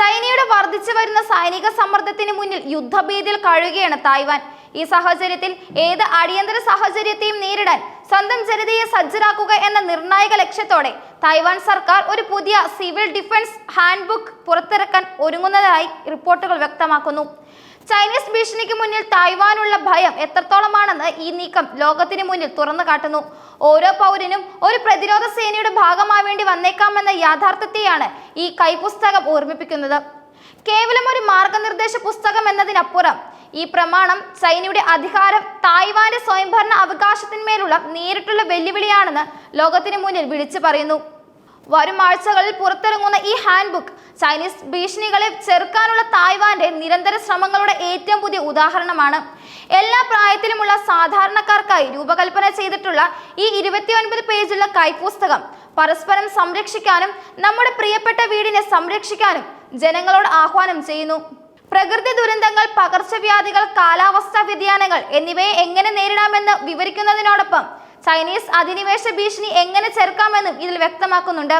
ചൈനയുടെ വർദ്ധിച്ചു വരുന്ന സൈനിക സമ്മർദ്ദത്തിന് മുന്നിൽ യുദ്ധഭീതിയിൽ കഴിയുകയാണ് തായ്വാൻ. ഈ സാഹചര്യത്തിൽ ഏത് അടിയന്തര സാഹചര്യത്തെയും നേരിടാൻ സ്വന്തം ജനതയെ സജ്ജരാക്കുക എന്ന നിർണായക ലക്ഷ്യത്തോടെ തായ്വാൻ സർക്കാർ ഒരു പുതിയ സിവിൽ ഡിഫൻസ് ഹാൻഡ്ബുക്ക് പുറത്തിറക്കാൻ ഒരുങ്ങുന്നതായി റിപ്പോർട്ടുകൾ വ്യക്തമാക്കുന്നു. ചൈനീസ് ഭീഷണിക്ക് മുന്നിൽ തായ്വാനുള്ള ഭയം എത്രത്തോളമാണെന്ന് ഈ നീക്കം ലോകത്തിന് മുന്നിൽ തുറന്നു കാട്ടുന്നു. ഓരോ പൗരനും ഒരു പ്രതിരോധ സേനയുടെ ഭാഗമാവേണ്ടി വന്നേക്കാമെന്ന യാഥാർത്ഥ്യത്തെയാണ് ഈ കൈപുസ്തകം ഓർമ്മിപ്പിക്കുന്നത്. കേവലം ഒരു മാർഗനിർദ്ദേശ പുസ്തകം എന്നതിനപ്പുറം ഈ പ്രമാണം ചൈനയുടെ അധികാരം തായ്വാന്റെ സ്വയംഭരണ അവകാശത്തിന്മേലുള്ള നേരിട്ടുള്ള വെല്ലുവിളിയാണെന്ന് ലോകത്തിന് മുന്നിൽ വിളിച്ചു പറയുന്നു. വരും ആഴ്ചകളിൽ പുറത്തിറങ്ങുന്ന ഈ ഹാൻഡ് ബുക്ക് ചൈനീസ് ഭീഷണികളെ ചെറുക്കാനുള്ള തായ്വാന്റെ നിരന്തര ശ്രമങ്ങളുടെ ഏറ്റവും പുതിയ ഉദാഹരണമാണ്. എല്ലാ പ്രായത്തിലുമുള്ള സാധാരണക്കാർക്കായി രൂപകൽപ്പന ചെയ്തിട്ടുള്ള ഈ ഇരുപത്തിയൊൻപത് പേജുള്ള കൈപുസ്തകം പരസ്പരം സംരക്ഷിക്കാനും നമ്മുടെ പ്രിയപ്പെട്ട വീടിനെ സംരക്ഷിക്കാനും ജനങ്ങളോട് ആഹ്വാനം ചെയ്യുന്നു. പ്രകൃതി ദുരന്തങ്ങൾ പകർച്ചവ്യാധികൾ കാലാവസ്ഥാ വ്യതിയാനങ്ങൾ എന്നിവയെ എങ്ങനെ നേരിടാമെന്ന് വിവരിക്കുന്നതിനോടൊപ്പം ചൈനീസ് അധിനിവേശ ഭീഷണി എങ്ങനെ ചെറുക്കാമെന്നും ഇതിൽ വ്യക്തമാക്കുന്നുണ്ട്.